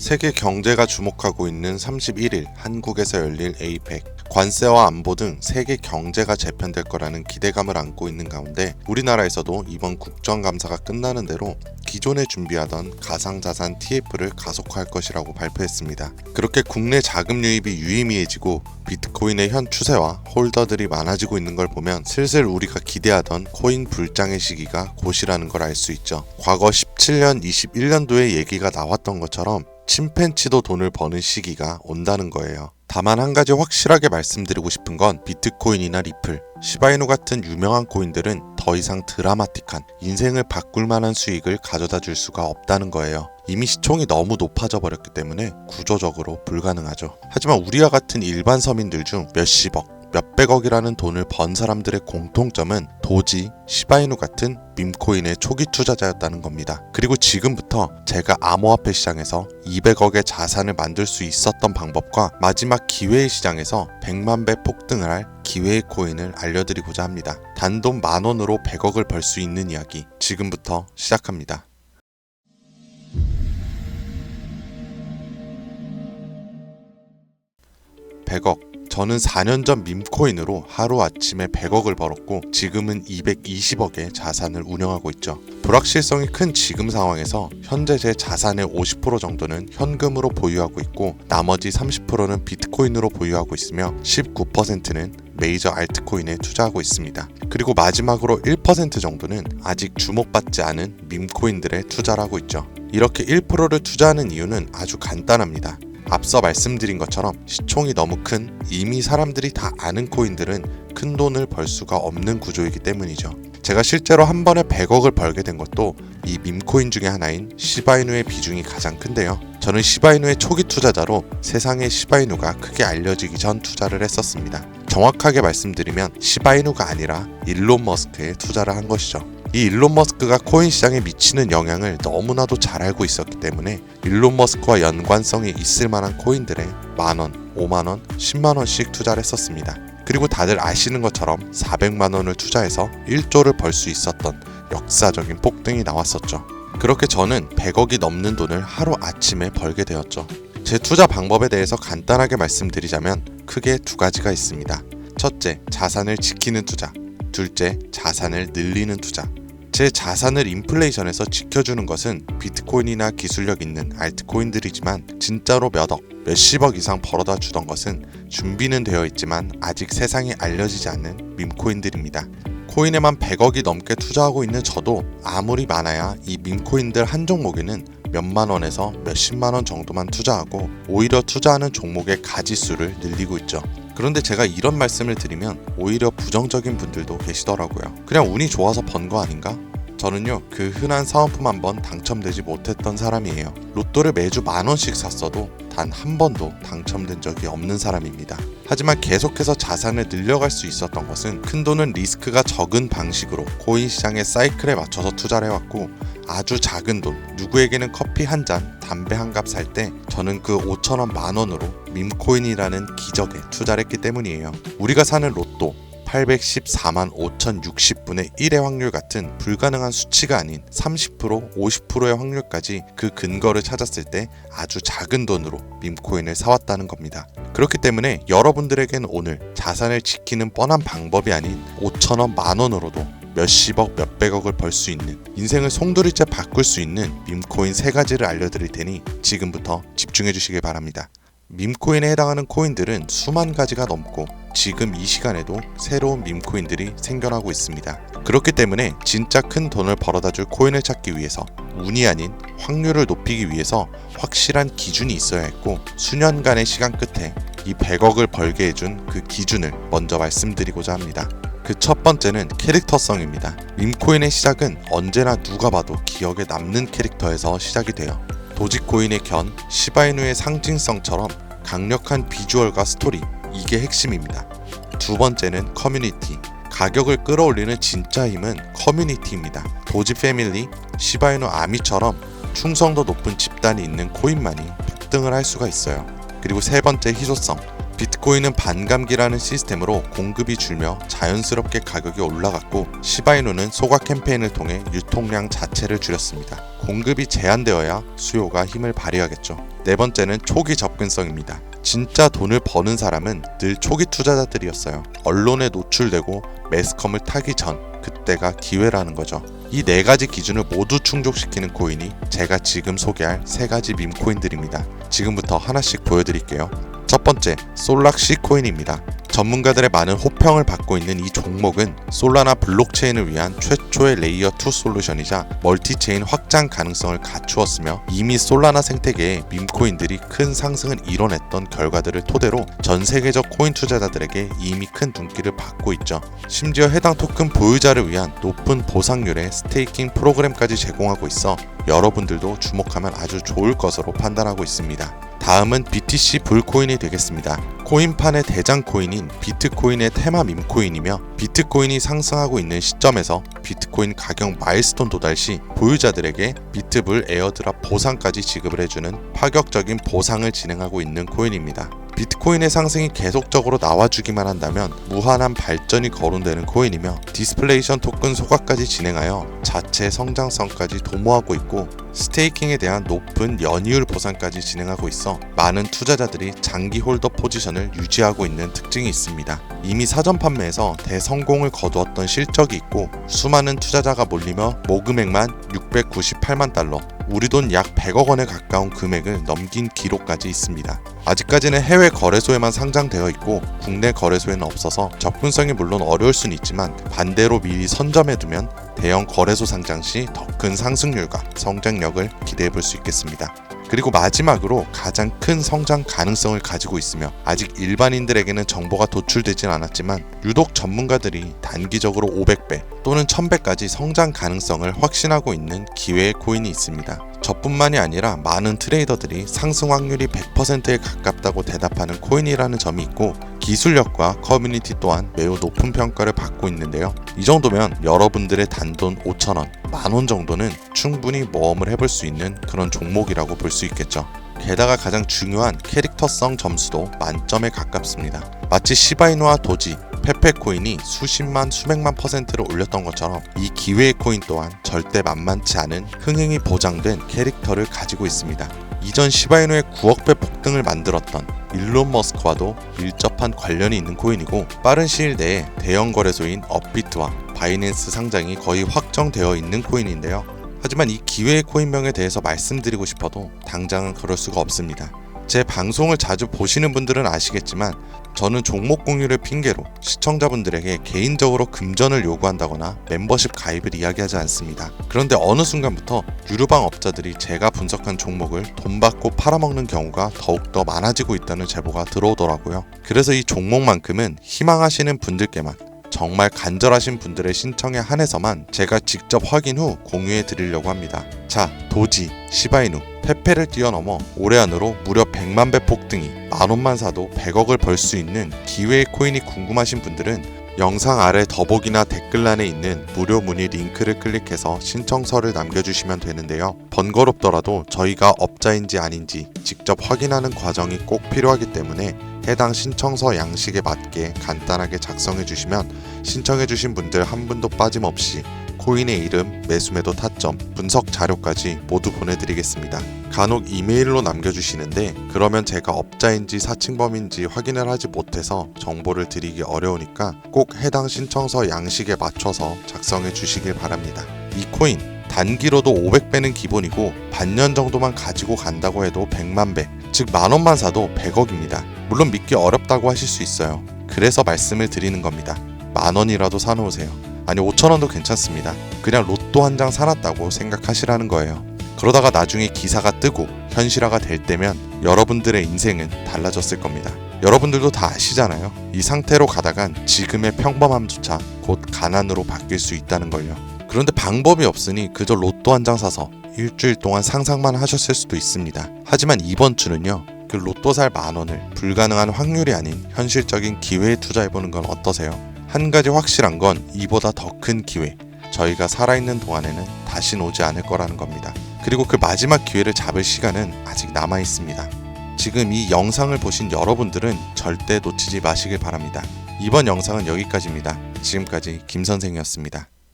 세계 경제가 주목하고 있는 31일 한국에서 열릴 에이펙 관세와 안보 등 세계 경제가 재편될 거라는 기대감을 안고 있는 가운데 우리나라에서도 이번 국정감사가 끝나는 대로 기존에 준비하던 가상자산 TF를 가속화할 것이라고 발표했습니다. 그렇게 국내 자금 유입이 유의미해지고 비트코인의 현 추세와 홀더들이 많아지고 있는 걸 보면 슬슬 우리가 기대하던 코인 불장의 시기가 곧이라는 걸 알 수 있죠. 과거 17년, 21년도에 얘기가 나왔던 것처럼 침팬치도 돈을 버는 시기가 온다는 거예요. 다만 한 가지 확실하게 말씀드리고 싶은 건 비트코인이나 리플, 시바이누 같은 유명한 코인들은 더 이상 드라마틱한 인생을 바꿀 만한 수익을 가져다 줄 수가 없다는 거예요. 이미 시총이 너무 높아져 버렸기 때문에 구조적으로 불가능하죠. 하지만 우리와 같은 일반 서민들 중 몇십억, 몇백억이라는 돈을 번 사람들의 공통점은 도지, 시바이누 같은 밈코인의 초기 투자자였다는 겁니다. 그리고 지금부터 제가 암호화폐 시장에서 200억의 자산을 만들 수 있었던 방법과 마지막 기회의 시장에서 100만 배 폭등을 할 기회의 코인을 알려드리고자 합니다. 단돈 만 원으로 100억을 벌 수 있는 이야기 지금부터 시작합니다. 100억. 저는 4년 전 밈코인으로 하루아침에 100억을 벌었고 지금은 220억의 자산을 운영하고 있죠. 불확실성이 큰 지금 상황에서 현재 제 자산의 50% 정도는 현금으로 보유하고 있고 나머지 30%는 비트코인으로 보유하고 있으며 19%는 메이저 알트코인에 투자하고 있습니다. 그리고 마지막으로 1% 정도는 아직 주목받지 않은 밈코인들에 투자를 하고 있죠. 이렇게 1%를 투자하는 이유는 아주 간단합니다. 앞서 말씀드린 것처럼 시총이 너무 큰 이미 사람들이 다 아는 코인들은 큰 돈을 벌 수가 없는 구조이기 때문이죠. 제가 실제로 한 번에 100억을 벌게 된 것도 이 밈코인 중에 하나인 시바이누의 비중이 가장 큰데요. 저는 시바이누의 초기 투자자로 세상에 시바이누가 크게 알려지기 전 투자를 했었습니다. 정확하게 말씀드리면 시바이누가 아니라 일론 머스크에 투자를 한 것이죠. 이 일론 머스크가 코인 시장에 미치는 영향을 너무나도 잘 알고 있었기 때문에 일론 머스크와 연관성이 있을 만한 코인들에 만원, 5만원, 10만원씩 투자를 했었습니다. 그리고 다들 아시는 것처럼 400만원을 투자해서 1조를 벌 수 있었던 역사적인 폭등이 나왔었죠. 그렇게 저는 100억이 넘는 돈을 하루 아침에 벌게 되었죠. 제 투자 방법에 대해서 간단하게 말씀드리자면 크게 두 가지가 있습니다. 첫째, 자산을 지키는 투자. 둘째, 자산을 늘리는 투자. 제 자산을 인플레이션에서 지켜주는 것은 비트코인이나 기술력 있는 알트코인들이지만 진짜로 몇 억, 몇십억 이상 벌어다 주던 것은 준비는 되어 있지만 아직 세상에 알려지지 않는 밈코인들입니다. 코인에만 100억이 넘게 투자하고 있는 저도 아무리 많아야 이 밈코인들 한 종목에는 몇만 원에서 몇십만 원 정도만 투자하고 오히려 투자하는 종목의 가지수를 늘리고 있죠. 그런데 제가 이런 말씀을 드리면 오히려 부정적인 분들도 계시더라고요. 그냥 운이 좋아서 번 거 아닌가? 저는요 그 흔한 사은품 한 번 당첨되지 못했던 사람이에요. 로또를 매주 만 원씩 샀어도 단 한 번도 당첨된 적이 없는 사람입니다. 하지만 계속해서 자산을 늘려갈 수 있었던 것은 큰 돈은 리스크가 적은 방식으로 코인 시장의 사이클에 맞춰서 투자를 해왔고 아주 작은 돈, 누구에게는 커피 한 잔, 담배 한 갑 살 때 저는 그 5천원 만 원으로 밈코인이라는 기적에 투자를 했기 때문이에요. 우리가 사는 로또 814만 5,060분의 1의 확률 같은 불가능한 수치가 아닌 30% 50%의 확률까지 그 근거를 찾았을 때 아주 작은 돈으로 밈코인을 사왔다는 겁니다. 그렇기 때문에 여러분들에겐 오늘 자산을 지키는 뻔한 방법이 아닌 5천원 만 원으로도 몇십억 몇백억을 벌 수 있는 인생을 송두리째 바꿀 수 있는 밈코인 세 가지를 알려드릴 테니 지금부터 집중해 주시길 바랍니다. 밈코인에 해당하는 코인들은 수만 가지가 넘고 지금 이 시간에도 새로운 밈코인들이 생겨나고 있습니다. 그렇기 때문에 진짜 큰 돈을 벌어다 줄 코인을 찾기 위해서 운이 아닌 확률을 높이기 위해서 확실한 기준이 있어야 했고 수년간의 시간 끝에 이 100억을 벌게 해준 그 기준을 먼저 말씀드리고자 합니다. 그 첫 번째는 캐릭터성입니다. 밈코인의 시작은 언제나 누가 봐도 기억에 남는 캐릭터에서 시작이 돼요. 도지코인의 견, 시바이누의 상징성처럼 강력한 비주얼과 스토리, 이게 핵심입니다. 두 번째는 커뮤니티. 가격을 끌어올리는 진짜 힘은 커뮤니티입니다. 도지 패밀리, 시바이누 아미처럼 충성도 높은 집단이 있는 코인만이 폭등을 할 수가 있어요. 그리고 세 번째 희소성. 비트코인은 반감기라는 시스템으로 공급이 줄며 자연스럽게 가격이 올라갔고 시바이누는 소각 캠페인을 통해 유통량 자체를 줄였습니다. 공급이 제한되어야 수요가 힘을 발휘하겠죠. 네 번째는 초기 접근성입니다. 진짜 돈을 버는 사람은 늘 초기 투자자들이었어요. 언론에 노출되고 매스컴을 타기 전 그때가 기회라는 거죠. 이 네 가지 기준을 모두 충족시키는 코인이 제가 지금 소개할 세 가지 밈코인들입니다. 지금부터 하나씩 보여드릴게요. 첫 번째, 솔락시 코인입니다. 전문가들의 많은 호평을 받고 있는 이 종목은 솔라나 블록체인을 위한 최초의 레이어 2 솔루션이자 멀티체인 확장 가능성을 갖추었으며 이미 솔라나 생태계에 밈코인들이 큰 상승을 이뤄냈던 결과들을 토대로 전 세계적 코인 투자자들에게 이미 큰 눈길을 받고 있죠. 심지어 해당 토큰 보유자를 위한 높은 보상률의 스테이킹 프로그램까지 제공하고 있어 여러분들도 주목하면 아주 좋을 것으로 판단하고 있습니다. 다음은 BTC 불코인이 되겠습니다. 코인판의 대장 코인인 비트코인의 테마 밈코인이며 비트코인이 상승하고 있는 시점에서 비트코인 가격 마일스톤 도달 시 보유자들에게 비트불 에어드랍 보상까지 지급을 해주는 파격적인 보상을 진행하고 있는 코인입니다. 비트코인의 상승이 계속적으로 나와주기만 한다면 무한한 발전이 거론되는 코인이며 디스플레이션 토큰 소각까지 진행하여 자체 성장성까지 도모하고 있고 스테이킹에 대한 높은 연이율 보상까지 진행하고 있어 많은 투자자들이 장기 홀더 포지션을 유지하고 있는 특징이 있습니다. 이미 사전 판매에서 대성공을 거두었던 실적이 있고 수많은 투자자가 몰리며 모금액만 698만 달러, 우리 돈 약 100억 원에 가까운 금액을 넘긴 기록까지 있습니다. 아직까지는 해외 거래소에만 상장되어 있고 국내 거래소에는 없어서 접근성이 물론 어려울 수는 있지만 반대로 미리 선점해두면 대형 거래소 상장 시 더 큰 상승률과 성장력을 기대해 볼 수 있겠습니다. 그리고 마지막으로 가장 큰 성장 가능성을 가지고 있으며 아직 일반인들에게는 정보가 도출되진 않았지만 유독 전문가들이 단기적으로 500배 또는 1000배까지 성장 가능성을 확신하고 있는 기회의 코인이 있습니다. 저뿐만이 아니라 많은 트레이더들이 상승 확률이 100%에 가깝다고 대답하는 코인이라는 점이 있고 기술력과 커뮤니티 또한 매우 높은 평가를 받고 있는데요. 이 정도면 여러분들의 단돈 5천원, 만원 정도는 충분히 모험을 해볼 수 있는 그런 종목이라고 볼 수 있겠죠. 게다가 가장 중요한 캐릭터성 점수도 만점에 가깝습니다. 마치 시바이누와 도지, 페페코인이 수십만 수백만 퍼센트를 올렸던 것처럼 이 기회의 코인 또한 절대 만만치 않은 흥행이 보장된 캐릭터를 가지고 있습니다. 이전 시바이누의 9억 배 폭등을 만들었던 일론 머스크와도 밀접한 관련이 있는 코인이고 빠른 시일 내에 대형 거래소인 업비트와 바이낸스 상장이 거의 확정되어 있는 코인인데요. 하지만 이 기회의 코인명에 대해서 말씀드리고 싶어도 당장은 그럴 수가 없습니다. 제 방송을 자주 보시는 분들은 아시겠지만 저는 종목 공유를 핑계로 시청자분들에게 개인적으로 금전을 요구한다거나 멤버십 가입을 이야기하지 않습니다. 그런데 어느 순간부터 유료방 업자들이 제가 분석한 종목을 돈 받고 팔아먹는 경우가 더욱더 많아지고 있다는 제보가 들어오더라고요. 그래서 이 종목만큼은 희망하시는 분들께만 정말 간절하신 분들의 신청에 한해서만 제가 직접 확인 후 공유해 드리려고 합니다. 자, 도지, 시바이누, 페페를 뛰어넘어 올해 안으로 무려 100만 배 폭등이 만 원만 사도 100억을 벌 수 있는 기회의 코인이 궁금하신 분들은 영상 아래 더보기나 댓글란에 있는 무료 문의 링크를 클릭해서 신청서를 남겨주시면 되는데요. 번거롭더라도 저희가 업자인지 아닌지 직접 확인하는 과정이 꼭 필요하기 때문에 해당 신청서 양식에 맞게 간단하게 작성해 주시면 신청해 주신 분들 한 분도 빠짐없이 코인의 이름, 매수매도 타점, 분석 자료까지 모두 보내드리겠습니다. 간혹 이메일로 남겨주시는데 그러면 제가 업자인지 사칭범인지 확인을 하지 못해서 정보를 드리기 어려우니까 꼭 해당 신청서 양식에 맞춰서 작성해 주시길 바랍니다. 이 코인 단기로도 500배는 기본이고 반년 정도만 가지고 간다고 해도 100만 배, 즉 만 원만 사도 100억입니다. 물론 믿기 어렵다고 하실 수 있어요. 그래서 말씀을 드리는 겁니다. 만 원이라도 사놓으세요. 아니 5천 원도 괜찮습니다. 그냥 로또 한 장 사놨다고 생각하시라는 거예요. 그러다가 나중에 기사가 뜨고 현실화가 될 때면 여러분들의 인생은 달라졌을 겁니다. 여러분들도 다 아시잖아요. 이 상태로 가다간 지금의 평범함조차 곧 가난으로 바뀔 수 있다는 걸요. 그런데 방법이 없으니 그저 로또 한 장 사서 일주일 동안 상상만 하셨을 수도 있습니다. 하지만 이번 주는요. 그 로또 살 만 원을 불가능한 확률이 아닌 현실적인 기회에 투자해보는 건 어떠세요? 한 가지 확실한 건 이보다 더 큰 기회. 저희가 살아있는 동안에는 다신 오지 않을 거라는 겁니다. 그리고 그 마지막 기회를 잡을 시간은 아직 남아 있습니다. 지금 이 영상을 보신 여러분들은 절대 놓치지 마시길 바랍니다. 이번 영상은 여기까지입니다. 지금까지 김 선생이었습니다.